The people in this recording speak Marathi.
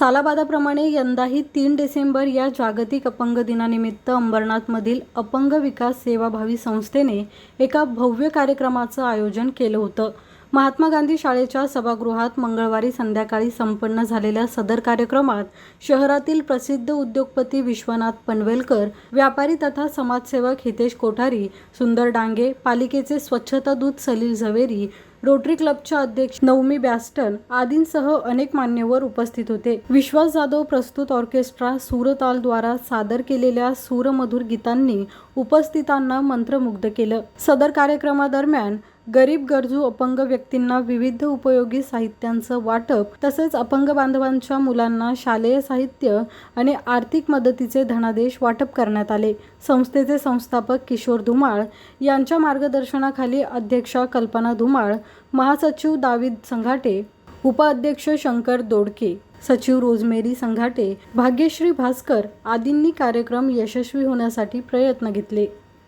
सालाबादाप्रमाणे यंदाही तीन डिसेंबर या जागतिक अपंग दिनानिमित्त अंबरनाथमधील अपंग विकास सेवाभावी संस्थेने एका भव्य कार्यक्रमाचं आयोजन केलं होतं. महात्मा गांधी शाळेच्या सभागृहात मंगळवारी संध्याकाळी संपन्न झालेल्या सदर कार्यक्रमात शहरातील प्रसिद्ध उद्योगपती विश्वनाथ पनवेलकर व्यापारी तथा समाजसेवक हितेश कोठारी सुंदर डांगे पालिकेचे स्वच्छता दूत सलील झवेरी रोटरी क्लबच्या अध्यक्ष नवमी बॅस्टन आदींसह अनेक मान्यवर उपस्थित होते. विश्वास जाधव प्रस्तुत ऑर्केस्ट्रा सूरतालद्वारा सादर केलेल्या सूरमधुर गीतांनी उपस्थितांना मंत्रमुग्ध केलं. सदर कार्यक्रमादरम्यान गरीब गरजू अपंग व्यक्तींना विविध उपयोगी साहित्यांचं वाटप तसेच अपंग बांधवांच्या मुलांना शालेय साहित्य आणि आर्थिक मदतीचे धनादेश वाटप करण्यात आले. संस्थेचे संस्थापक किशोर धुमाळ यांच्या मार्गदर्शनाखाली अध्यक्षा कल्पना धुमाळ महासचिव दावीद संघाटे उपाध्यक्ष शंकर दोडके सचिव रोजमेरी संघाटे भाग्यश्री भास्कर आदींनी कार्यक्रम यशस्वी होण्यासाठी प्रयत्न घेतले.